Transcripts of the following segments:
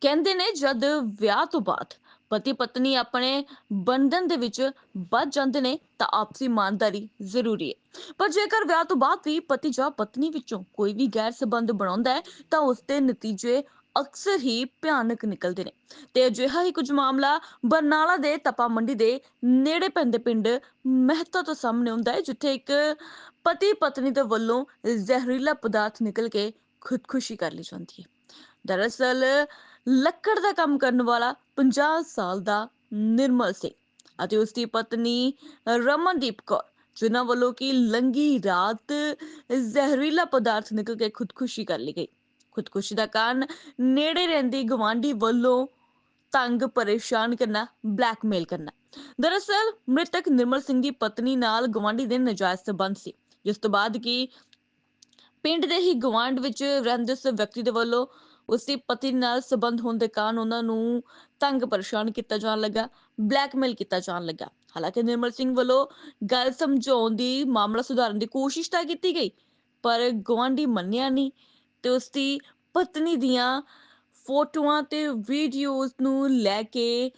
ਕਹਿੰਦੇ ਨੇ ਜਦ ਵਿਆਹ ਤੋਂ ਬਾਅਦ ਪਤੀ ਪਤਨੀ ਆਪਣੇ ਬੰਧਨ ਦੇ ਵਿੱਚ ਵੱਜ ਜਾਂਦੇ ਨੇ ਤਾਂ ਆਪਸੀ ਇਮਾਨਦਾਰੀ ਜ਼ਰੂਰੀ ਹੈ। ਪਰ ਜੇਕਰ ਵਿਆਹ ਤੋਂ ਬਾਅਦ ਵੀ ਪਤੀ ਜਾਂ ਪਤਨੀ ਵਿੱਚੋਂ ਕੋਈ ਵੀ ਗੈਰ ਸੰਬੰਧ ਬਣਾਉਂਦਾ ਹੈ ਤਾਂ ਉਸ ਦੇ ਨਤੀਜੇ ਅਕਸਰ ਹੀ ਭਿਆਨਕ ਨਿਕਲਦੇ ਨੇ। ਤੇ ਅਜਿਹਾ ਹੀ ਕੁਝ ਮਾਮਲਾ ਬਰਨਾਲਾ ਦੇ ਤਪਾ ਮੰਡੀ ਦੇ ਨੇੜੇ ਪੈਂਦੇ ਪਿੰਡ ਮਹਿਤਾ ਤੋਂ ਸਾਹਮਣੇ ਆਉਂਦਾ ਹੈ, ਜਿੱਥੇ ਇੱਕ ਪਤੀ ਪਤਨੀ ਦੇ ਵੱਲੋਂ ਜ਼ਹਿਰੀਲਾ ਪਦਾਰਥ ਨਿਕਲ ਕੇ ਖੁਦਕੁਸ਼ੀ ਕਰ ਲਈ ਜਾਂਦੀ ਹੈ। ਦਰਅਸਲ ਲੱਕੜ ਦਾ ਕੰਮ ਕਰਨ ਵਾਲਾ 50 ਸਾਲ ਦਾ ਨਿਰਮਲ ਸਿੰਘ ਅਤੇ ਉਸ ਦੀ ਪਤਨੀ ਰਮਨਦੀਪ ਕੌਰ, ਜਿਨ੍ਹਾਂ ਵੱਲੋਂ ਕਿ ਲੰਗੀ ਰਾਤ ਜ਼ਹਿਰੀਲਾ ਪਦਾਰਥ ਨਿਕਲ ਕੇ ਖੁਦਕੁਸ਼ੀ ਕਰ ਲਈ ਗਈ। ਖੁਦਕੁਸ਼ੀ ਦਾ ਕਾਰਨ ਨੇੜੇ ਰਹਿੰਦੀ ਗਵਾਂਢੀ ਵੱਲੋਂ ਤੰਗ, ਪਰੇਸ਼ਾਨ ਕਰਨਾ, ਬਲੈਕਮੇਲ ਕਰਨਾ। ਦਰਅਸਲ ਮ੍ਰਿਤਕ ਨਿਰਮਲ ਸਿੰਘ ਦੀ ਪਤਨੀ ਨਾਲ ਗਵਾਂਢੀ ਦੇ ਨਜਾਇਜ਼ ਸਬੰਧ ਸੀ। ਜਿਸ ਤੋਂ ਬਾਅਦ ਕਿ ਪਿੰਡ ਦੇ ਹੀ ਗਵਾਂਢ ਵਿੱਚ ਰਹਿੰਦੇ ਉਸ ਵਿਅਕਤੀ ਦੇ ਵੱਲੋਂ ਉਸ ਦੀ ਪਤਨੀ ਨਾਲ ਸਬੰਧ ਹੋਣ ਦੇ ਕਾਰਨ ਉਹਨਾਂ ਨੂੰ ਤੰਗ ਪਰੇਸ਼ਾਨ ਕੀਤਾ ਜਾਣ ਲੱਗਾ, ਬਲੈਕਮੇਲ ਕੀਤਾ ਜਾਣ ਲੱਗਾ। ਹਾਲਾਂਕਿ ਨਿਰਮਲ ਸਿੰਘ ਵੱਲੋਂ ਗੱਲ ਸਮਝਾਉਣ ਦੀ ਮਾਮਲਾ ਸੁਧਾਰਨ ਦੀ ਕੋਸ਼ਿਸ਼ ਤਾਂ ਕੀਤੀ ਗਈ, ਪਰ ਗਵਾਂਢੀ ਮੰਨਿਆ ਨਹੀਂ ਤੇ ਉਸ ਦੀ ਪਤਨੀ ਦੀਆਂ ਫੋਟੋਆਂ ਤੇ ਵੀਡੀਓਜ਼ ਨੂੰ ਲੈ ਕੇ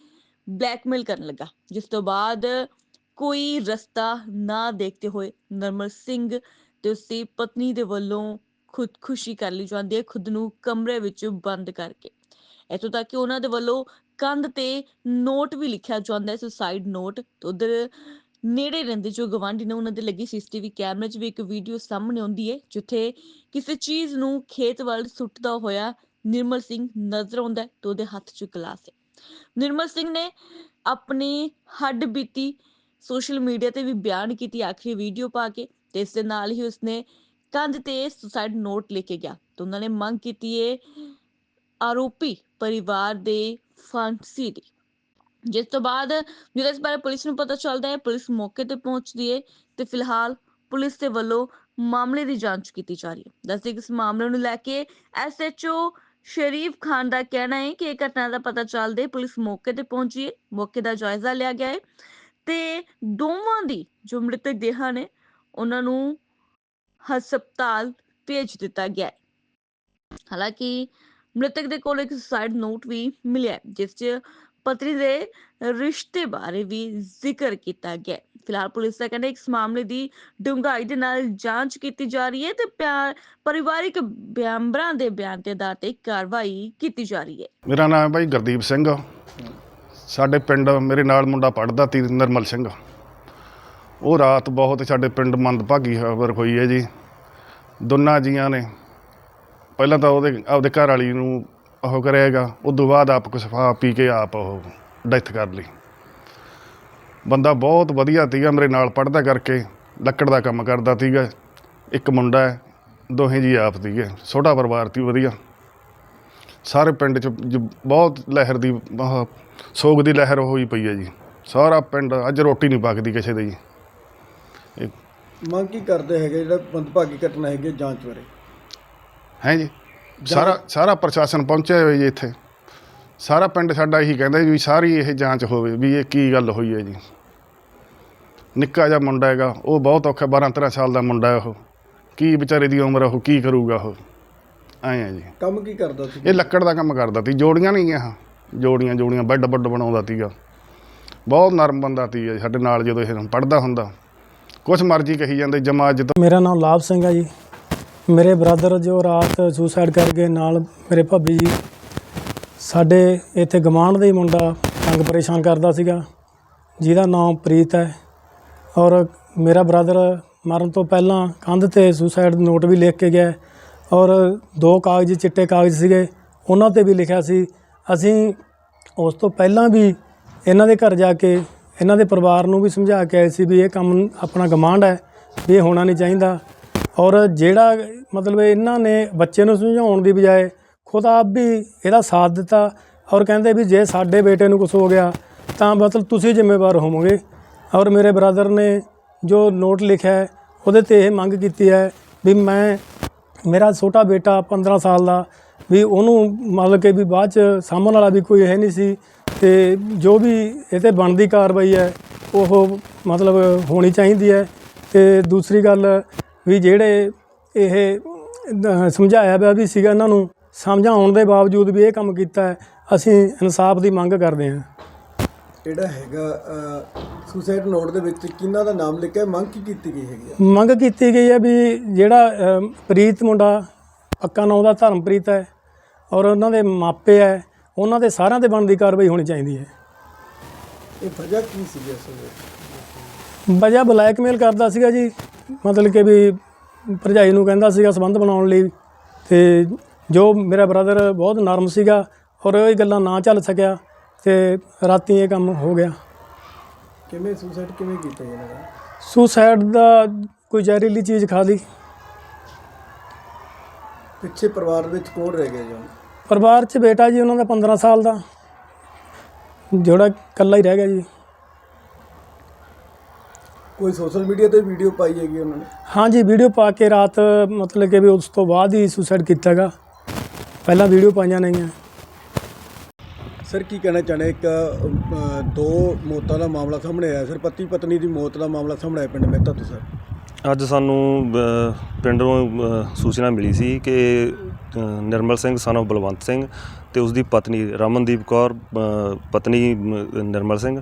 ਬਲੈਕਮੇਲ ਕਰਨ ਲੱਗਾ, ਜਿਸ ਤੋਂ ਬਾਅਦ ਕੋਈ ਰਸਤਾ ਨਾ ਦੇਖਦੇ ਹੋਏ ਨਰਮਲ ਸਿੰਘ ਤੇ ਉਸ ਦੀ ਪਤਨੀ ਦੇ ਵੱਲੋਂ ਖੁਦਕੁਸ਼ੀ ਕਰ ਲਈ ਜਾਂਦੀ ਹੈ ਖੁਦ ਨੂੰ ਕਮਰੇ ਵਿੱਚ ਬੰਦ ਕਰਕੇ। ਇੱਥੋਂ ਤੱਕ ਕਿ ਉਹਨਾਂ ਦੇ ਵੱਲੋਂ ਕੰਧ ਤੇ ਨੋਟ ਵੀ ਲਿਖਿਆ ਜਾਂਦਾ ਹੈ, ਸੁਸਾਈਡ ਨੋਟ। ਤੇ ਉਧਰ ਨੇੜੇ ਰਹਿੰਦੇ ਜੋ ਗਵਾਂਢੀ ਨੇ ਉਹਨਾਂ ਦੇ ਲੱਗੀ ਸੀਸੀਟੀਵੀ ਕੈਮਰੇ 'ਚ ਵੀ ਇੱਕ ਵੀਡੀਓ ਸਾਹਮਣੇ ਆਉਂਦੀ ਹੈ, ਜਿੱਥੇ ਕਿਸੇ ਚੀਜ਼ ਨੂੰ ਖੇਤ ਵੱਲ ਸੁੱਟਦਾ ਹੋਇਆ ਨਿਰਮਲ ਸਿੰਘ ਨਜ਼ਰ ਆਉਂਦਾ ਤੇ ਉਹਦੇ ਹੱਥ 'ਚ ਗਲਾਸ ਹੈ। ਨਿਰਮਲ ਸਿੰਘ ਨੇ ਆਪਣੀ ਹੱਡ ਬੀਤੀ ਸੋਸ਼ਲ ਮੀਡੀਆ ਤੇ ਵੀ ਬਿਆਨ ਕੀਤੀ, ਆਖਰੀ ਵੀਡੀਓ ਪਾ ਕੇ ਤੇ ਇਸ ਦੇ ਨਾਲ ਹੀ ਉਸਨੇ ਕੰਧ ਤੇ ਸੁਸਾਈਡ ਨੋਟ ਲਿਖ ਕੇ ਗਿਆ ਤੇ ਉਹਨਾਂ ਨੇ ਮੰਗ ਕੀਤੀ ਹੈ ਆਰੋਪੀ ਪਰਿਵਾਰ ਦੇ ਫਾਂਸੀ ਦੀ। ਜਿਸ ਤੋਂ ਬਾਅਦ ਜਦੋਂ ਇਸ ਬਾਰੇ ਪੁਲਿਸ ਨੂੰ ਪਤਾ ਚੱਲਦਾ ਹੈ, ਪੁਲਿਸ ਮੌਕੇ ਤੇ ਪਹੁੰਚਦੀ ਹੈ ਤੇ ਫਿਲਹਾਲ ਪੁਲਿਸ ਦੇ ਵੱਲੋਂ ਮਾਮਲੇ ਦੀ ਜਾਂਚ ਕੀਤੀ ਜਾ ਰਹੀ ਹੈ। ਦੱਸਦੇ ਕਿ ਇਸ ਮਾਮਲੇ ਨੂੰ ਲੈ ਕੇ ਐਸਐਚਓ ਸ਼ਰੀਫ ਖਾਨ ਦਾ ਕਹਿਣਾ ਹੈ ਕਿ ਇਹ ਘਟਨਾ ਦਾ ਪਤਾ ਚੱਲਦੇ ਪੁਲਿਸ ਮੌਕੇ ਤੇ ਪਹੁੰਚੀ ਹੈ ਮੌਕੇ ਦਾ ਜਾਇਜ਼ਾ ਲਿਆ ਗਿਆ ਹੈ ਤੇ ਦੋਵਾਂ ਦੀ ਜੋ ਮ੍ਰਿਤਕ ਦੇਹਾਂ ਨੇ, ਉਹਨਾਂ ਨੂੰ ਹਸਪਤਾਲ ਭੇਜ ਦਿੱਤਾ ਗਿਆ ਹੈ। ਹਾਲਾਂਕਿ ਮ੍ਰਿਤਕ ਦੇ ਕੋਲ ਇੱਕ ਸੁਸਾਈਡ ਨੋਟ ਵੀ ਮਿਲਿਆ ਜਿਸ 'ਚ ਪਤਨੀ ਦੇ ਰਿਸ਼ਤੇ ਬਾਰੇ ਵੀ ਜ਼ਿਕਰ ਕੀਤਾ ਗਿਆ ਫਿਲਹਾਲ ਪੁਲਿਸ ਦਾ ਕਹਿੰਦਾ ਹੈ ਕਿ ਇਸ ਮਾਮਲੇ ਦੀ ਡੂੰਘਾਈ ਦੇ ਨਾਲ ਜਾਂਚ ਕੀਤੀ ਜਾ ਰਹੀ ਹੈ ਤੇ ਪਿਆ- ਪਰਿਵਾਰਿਕ ਮੈਂਬਰਾਂ ਦੇ ਬਿਆਨ ਦੇ ਆਧਾਰ ਤੇ ਕਾਰਵਾਈ ਕੀਤੀ ਜਾ ਰਹੀ ਹੈ। ਮੇਰਾ ਨਾਮ ਹੈ ਭਾਈ ਗੁਰਦੀਪ ਸਿੰਘ। ਸਾਡੇ ਪਿੰਡ ਮੇਰੇ ਨਾਲ ਮੁੰਡਾ ਪੜਦਾ ਤੀ ਨਿਰਮਲ ਸਿੰਘ। ਉਹ ਰਾਤ ਬਹੁਤ ਸਾਡੇ ਪਿੰਡ ਮੰਦਭਾਗੀ ਖਬਰ ਹੋਈ ਹੈ ਜੀ। ਦੋਨਾਂ ਜੀਆਂ ਨੇ ਪਹਿਲਾਂ ਤਾਂ ਉਹਦੇ, ਆਪਦੇ ਘਰ ਵਾਲੀ ਨੂੰ ਉਹ ਕਰਿਆਗਾ ਉਸ ਤੋਂ ਬਾਅਦ ਆਪ ਕੁਛ ਖਾ ਪੀ ਕੇ ਆਪ ਉਹ ਡੈਥ ਕਰ ਲਈ। ਬੰਦਾ ਬਹੁਤ ਵਧੀਆ ਸੀਗਾ ਮੇਰੇ ਨਾਲ ਪੜਦਾ ਕਰਕੇ, ਲੱਕੜ ਦਾ ਕੰਮ ਕਰਦਾ ਸੀਗਾ। ਇੱਕ ਮੁੰਡਾ ਹੈ, ਦੋਹੇ ਜੀ ਆਪ ਸੀਗੇ, ਛੋਟਾ ਪਰਿਵਾਰ ਸੀ, ਵਧੀਆ। ਸਾਰੇ ਪਿੰਡ 'ਚ ਜ- ਬਹੁਤ ਲਹਿਰ ਦੀ, ਆਹ ਸੋਗ ਦੀ ਲਹਿਰ ਹੋਈ ਪਈ ਹੈ ਜੀ। ਸਾਰਾ ਪਿੰਡ ਅੱਜ ਰੋਟੀ ਨਹੀਂ ਪੱਕਦੀ ਕਿਸੇ ਦੀ। ਜੀ ਮੰਗ ਕੀ ਕਰਦੇ ਹੈਗੇ ਜਿਹੜਾ ਮੰਦਭਾਗੀ ਘਟਨਾ ਹੈਗੀ ਜਾਂਚ ਬਾਰੇ? ਹੈ ਜੀ? ਸਾਰਾ ਸਾਰਾ ਪ੍ਰਸ਼ਾਸਨ ਪਹੁੰਚਿਆ ਹੋਇਆ ਜੀ ਇੱਥੇ। ਸਾਰਾ ਪਿੰਡ ਸਾਡਾ ਇਹੀ ਕਹਿੰਦਾ ਵੀ ਸਾਰੀ ਇਹ ਜਾਂਚ ਹੋਵੇ ਵੀ ਇਹ ਕੀ ਗੱਲ ਹੋਈ ਹੈ ਜੀ। ਨਿੱਕਾ ਜਿਹਾ ਮੁੰਡਾ ਹੈਗਾ ਉਹ ਬਹੁਤ ਔਖਾ 12 13 ਸਾਲ ਦਾ ਮੁੰਡਾ ਹੈ ਉਹ। ਕੀ ਵਿਚਾਰੇ ਦੀ ਉਮਰ ਉਹ ਕੀ ਕਰੂਗਾ ਉਹ? ਐਂ ਹੈ ਜੀ। ਕੰਮ ਕੀ ਕਰਦਾ ਸੀ? ਇਹ ਲੱਕੜ ਦਾ ਕੰਮ ਕਰਦਾ ਸੀ ਜੋੜੀਆਂ ਨਹੀਂ ਗਿਆ ਜੋੜੀਆਂ ਜੋੜੀਆਂ ਬੈੱਡ ਬੱਡ ਬਣਾਉਂਦਾ ਸੀਗਾ। ਬਹੁਤ ਨਰਮ ਬੰਦਾ ਸੀ ਸਾਡੇ ਨਾਲ ਜਦੋਂ ਇਹ ਪੜਦਾ ਹੁੰਦਾ। ਕੁਛ ਮਰਜ਼ੀ ਕਹੀ ਜਾਂਦੇ, ਜਮਾ ਅੱਜ ਮੇਰਾ ਨਾਮ ਲਾਭ ਸਿੰਘ ਹੈ ਜੀ। ਮੇਰੇ ਬ੍ਰਦਰ ਜੋ ਰਾਤ ਸੁਸਾਈਡ ਕਰ ਗਏ, ਨਾਲ ਮੇਰੇ ਭਾਬੀ ਜੀ। ਸਾਡੇ ਇੱਥੇ ਗਮਾਂਡ ਦਾ ਹੀ ਮੁੰਡਾ ਤੰਗ ਪਰੇਸ਼ਾਨ ਕਰਦਾ ਸੀਗਾ, ਜਿਹਦਾ ਨਾਮ ਪ੍ਰੀਤ ਹੈ। ਔਰ ਮੇਰਾ ਬ੍ਰਦਰ ਮਰਨ ਤੋਂ ਪਹਿਲਾਂ ਕੰਧ ਤੇ ਸੁਸਾਈਡ ਨੋਟ ਵੀ ਲਿਖ ਕੇ ਗਿਆ ਔਰ ਦੋ ਕਾਗਜ਼, ਚਿੱਟੇ ਕਾਗਜ਼ ਸੀਗੇ, ਉਹਨਾਂ ਤੇ ਵੀ ਲਿਖਿਆ ਸੀ। ਅਸੀਂ ਉਸ ਤੋਂ ਪਹਿਲਾਂ ਵੀ ਇਹਨਾਂ ਦੇ ਘਰ ਜਾ ਕੇ ਇਹਨਾਂ ਦੇ ਪਰਿਵਾਰ ਨੂੰ ਵੀ ਸਮਝਾ ਕੇ ਆਏ ਸੀ ਵੀ ਇਹ ਕੰਮ ਆਪਣਾ ਗਮਾਂਡ ਹੈ, ਵੀ ਇਹ ਹੋਣਾ ਨਹੀਂ ਚਾਹੀਦਾ। ਔਰ ਜਿਹੜਾ ਮਤਲਬ ਇਹਨਾਂ ਨੇ ਬੱਚੇ ਨੂੰ ਸਮਝਾਉਣ ਦੀ ਬਜਾਏ ਖੁਦ ਆਪ ਵੀ ਇਹਦਾ ਸਾਥ ਦਿੱਤਾ ਔਰ ਕਹਿੰਦੇ ਵੀ ਜੇ ਸਾਡੇ ਬੇਟੇ ਨੂੰ ਕੁਝ ਹੋ ਗਿਆ ਤਾਂ ਮਤਲਬ ਤੁਸੀਂ ਜ਼ਿੰਮੇਵਾਰ ਹੋਵੋਗੇ। ਔਰ ਮੇਰੇ ਬ੍ਰਦਰ ਨੇ ਜੋ ਨੋਟ ਲਿਖਿਆ ਹੈ, ਉਹਦੇ ਤੇ ਇਹ ਮੰਗ ਕੀਤੀ ਹੈ ਵੀ ਮੈਂ, ਮੇਰਾ ਛੋਟਾ ਬੇਟਾ 15 ਸਾਲ ਦਾ, ਵੀ ਉਹਨੂੰ ਮਤਲਬ ਕਿ ਵੀ ਬਾਅਦ ਚ ਸਾਂਭਣ ਵਾਲਾ ਵੀ ਕੋਈ ਹੈ ਨਹੀਂ ਸੀ ਤੇ ਜੋ ਵੀ ਇਹ ਤੇ ਬਣਦੀ ਕਾਰਵਾਈ ਹੈ ਉਹ ਮਤਲਬ ਹੋਣੀ ਚਾਹੀਦੀ ਹੈ। ਤੇ ਦੂਸਰੀ ਗੱਲ ਵੀ ਜਿਹੜੇ ਇਹ ਸਮਝਾਇਆ ਪਿਆ ਵੀ ਸੀਗਾ ਇਹਨਾਂ ਨੂੰ ਸਮਝਾਉਣ ਦੇ ਬਾਵਜੂਦ ਵੀ ਇਹ ਕੰਮ ਕੀਤਾ ਹੈ ਅਸੀਂ ਇਨਸਾਫ ਦੀ ਮੰਗ ਕਰਦੇ ਹਾਂ। ਜਿਹੜਾ ਹੈਗਾ ਸੁਸਾਈਡ ਨੋਟ ਦੇ ਵਿੱਚ ਕਿਹਨਾਂ ਦਾ ਨਾਮ ਲਿਖਿਆ ਮੰਗ ਕੀ ਕੀਤੀ ਗਈ ਹੈਗੀ ਆ? ਮੰਗ ਕੀਤੀ ਗਈ ਹੈ ਵੀ ਜਿਹੜਾ ਪ੍ਰੀਤ ਮੁੰਡਾ ਪੱਕਾ ਨਾਂ ਦਾ ਧਰਮਪ੍ਰੀਤ ਹੈ ਔਰ ਉਹਨਾਂ ਦੇ ਮਾਪੇ ਹੈ ਉਹਨਾਂ ਦੇ ਸਾਰਿਆਂ ਤੇ ਬਣਦੀ ਕਾਰਵਾਈ ਹੋਣੀ ਚਾਹੀਦੀ ਹੈ। ਇਹ ਵਜ੍ਹਾ ਕੀ ਸੀ ਅਸਲ ਵਿੱਚ? ਵਜ੍ਹਾ ਬਲੈਕਮੇਲ ਕਰਦਾ ਸੀਗਾ ਜੀ ਮਤਲਬ ਕਿ ਵੀ ਭਰਜਾਈ ਨੂੰ ਕਹਿੰਦਾ ਸੀਗਾ ਸੰਬੰਧ ਬਣਾਉਣ ਲਈ ਤੇ ਜੋ ਮੇਰਾ ਬ੍ਰਦਰ ਬਹੁਤ ਨਰਮ ਸੀਗਾ ਔਰ ਇਹ ਗੱਲਾਂ ਨਾ ਚੱਲ ਸਕਿਆ ਤੇ ਰਾਤੀ ਇਹ ਕੰਮ ਹੋ ਗਿਆ। ਕਿਵੇਂ ਸੁਸਾਈਡ ਕਿਵੇਂ ਕੀਤਾ ਇਹਨਾਂ ਦਾ? ਸੁਸਾਈਡ ਦਾ ਕੋਈ ਜ਼ਹਿਰੀਲੀ ਚੀਜ਼ ਖਾ ਲਈ। ਪਿੱਛੇ ਪਰਿਵਾਰ ਵਿੱਚ ਕੌਣ ਰਹਿ ਗਿਆ ਜੀ? ਪਰਿਵਾਰ 'ਚ ਬੇਟਾ ਜੀ ਉਹਨਾਂ ਦਾ 15 ਸਾਲ ਦਾ। ਜਿਹੜਾ ਇਕੱਲਾ ਹੀ ਰਹਿ ਗਿਆ ਜੀ। ਕੋਈ ਸੋਸ਼ਲ ਮੀਡੀਆ ਤੇ ਵੀਡੀਓ ਪਾਈ ਹੈਗੀ ਉਹਨਾਂ ਨੇ? ਹਾਂਜੀ ਵੀਡੀਓ ਪਾ ਕੇ ਰਾਤ ਮਤਲਬ ਕਿ ਵੀ ਉਸ ਤੋਂ ਬਾਅਦ ਹੀ ਸੁਸਾਈਡ ਕੀਤਾਗਾ ਪਹਿਲਾਂ ਵੀਡੀਓ ਪਾਈਆਂ ਨੇਗੀਆਂ। ਸਰ ਕੀ ਕਹਿਣਾ ਚਾਹੁੰਦੇ? ਇੱਕ ਅ, ਦੋ ਮੌਤਾਂ ਦਾ ਮਾਮਲਾ ਸਾਹਮਣੇ ਆਇਆ। ਸਰ ਪਤੀ ਪਤਨੀ ਦੀ ਮੌਤ ਦਾ ਮਾਮਲਾ ਸਾਹਮਣੇ ਆਇਆ ਪਿੰਡ ਮਹਿਤਾ ਤੋਂ ਸਰ ਅੱਜ ਸਾਨੂੰ ਅ, ਪਿੰਡੋਂ ਅ, ਸੂਚਨਾ ਮਿਲੀ ਸੀ ਕਿ ਨਿਰਮਲ ਸਿੰਘ ਸਨ of ਬਲਵੰਤ ਸਿੰਘ ਤੇ ਉਸ ਦੀ ਪਤਨੀ ਰਮਨਦੀਪ ਕੌਰ ਅ, ਪਤਨੀ ਮ, ਨਿਰਮਲ ਸਿੰਘ।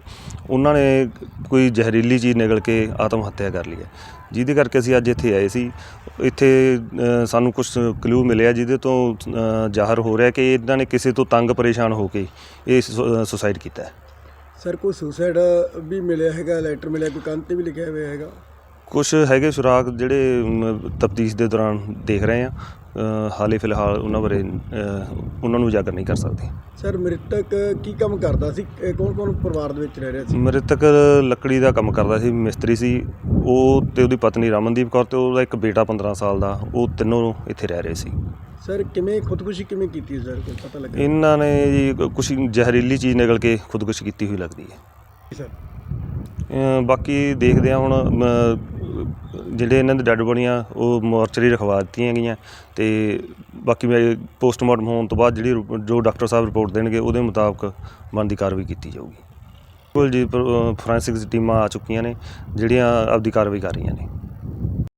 ਉਹਨਾਂ ਨੇ ਕੋਈ ਜ਼ਹਿਰੀਲੀ ਚੀਜ਼ ਨਿਗਲ ਕੇ ਆਤਮ ਹੱਤਿਆ ਕਰ ਲਈ ਹੈ। ਜਿਹਦੇ ਕਰਕੇ ਅਸੀਂ ਅੱਜ ਇੱਥੇ ਆਏ ਸੀ। ਇੱਥੇ ਅ, ਸਾਨੂੰ ਕੁਝ ਕਲੂ ਮਿਲਿਆ ਜਿਹਦੇ ਤੋਂ ਅ, ਜ਼ਾਹਰ ਹੋ ਰਿਹਾ ਕਿ ਇਹਨਾਂ ਨੇ ਕਿਸੇ ਤੋਂ ਤੰਗ ਪਰੇਸ਼ਾਨ ਹੋ ਕੇ ਇਹ ਸੁਸਾਈਡ ਕੀਤਾ ਹੈ। ਸਰ ਕੋਈ ਸੁਸਾਈਡ ਵੀ ਮਿਲਿਆ ਹੈਗਾ ਲੈਟਰ ਮਿਲਿਆ ਕੋਈ ਕੰਨ ਤੇ ਵੀ ਲਿਖਿਆ ਹੋਇਆ ਹੈਗਾ? ਕੁਝ ਹੈਗੇ ਸੁਰਾਗ ਜਿਹੜੇ ਤਫਤੀਸ਼ ਦੇ ਦੌਰਾਨ ਦੇਖ ਰਹੇ ਆ ਹਾਲੇ ਫਿਲਹਾਲ ਉਹਨਾਂ ਬਾਰੇ ਉਹਨਾਂ ਨੂੰ ਉਜਾਗਰ ਨਹੀਂ ਕਰ ਸਕਦੇ। ਸਰ ਮ੍ਰਿਤਕ ਕੀ ਕੰਮ ਕਰਦਾ ਸੀ? ਕੌਣ ਕੌਣ ਪਰਿਵਾਰ ਦੇ ਵਿੱਚ ਰਹਿ ਰਿਹਾ ਸੀ? ਮ੍ਰਿਤਕ ਲੱਕੜੀ ਦਾ ਕੰਮ ਕਰਦਾ ਸੀ ਮਿਸਤਰੀ ਸੀ। ਉਹ ਤੇ ਉਹਦੀ ਪਤਨੀ ਰਮਨਦੀਪ ਕੌਰ ਤੇ ਉਹਦਾ ਇੱਕ ਬੇਟਾ 15 ਸਾਲ ਦਾ ਉਹ ਤਿੰਨੋਂ ਇੱਥੇ ਰਹਿ ਰਹੇ ਸੀ। ਸਰ ਕਿਵੇਂ ਖੁਦਕੁਸ਼ੀ ਕਿਵੇਂ ਕੀਤੀ ਸਰ? ਕੋਈ ਪਤਾ ਲੱਗਾ? ਇਹਨਾਂ ਨੇ ਜੀ ਕੁਝ ਜ਼ਹਿਰੀਲੀ ਚੀਜ਼ ਨਿਕਲ ਕੇ ਖੁਦਕੁਸ਼ੀ ਕੀਤੀ ਹੋਈ ਲੱਗਦੀ ਹੈ। ਸਰ। ਬਾਕੀ ਦੇਖਦੇ ਆ ਹੁਣ ਜਿਹੜੇ ਇਹਨਾਂ ਦੇ ਡੈੱਡ ਬੋਡੀਆਂ ਉਹ ਮੋਰਚਰੀ ਰਖਵਾ ਦਿੱਤੀਆਂ ਗਈਆਂ ਤੇ ਬਾਕੀ ਪੋਸਟਮਾਰਟਮ ਹੋਣ ਤੋਂ ਬਾਅਦ ਜਿਹੜੀ ਰਿਪ- ਜੋ ਡਾਕਟਰ ਸਾਹਿਬ ਰਿਪੋਰਟ ਦੇਣਗੇ, ਉਹਦੇ ਮੁਤਾਬਕ ਬਣਦੀ ਕਾਰਵਾਈ ਕੀਤੀ ਜਾਊਗੀ। ਬਿਲਕੁਲ ਜੀ ਫੋਰੈਂਸਿਕ ਟੀਮਾਂ ਆ ਚੁੱਕੀਆਂ ਨੇ, ਜਿਹੜੀਆਂ ਆਪਦੀ ਕਾਰਵਾਈ ਕਰ ਰਹੀਆਂ ਨੇ।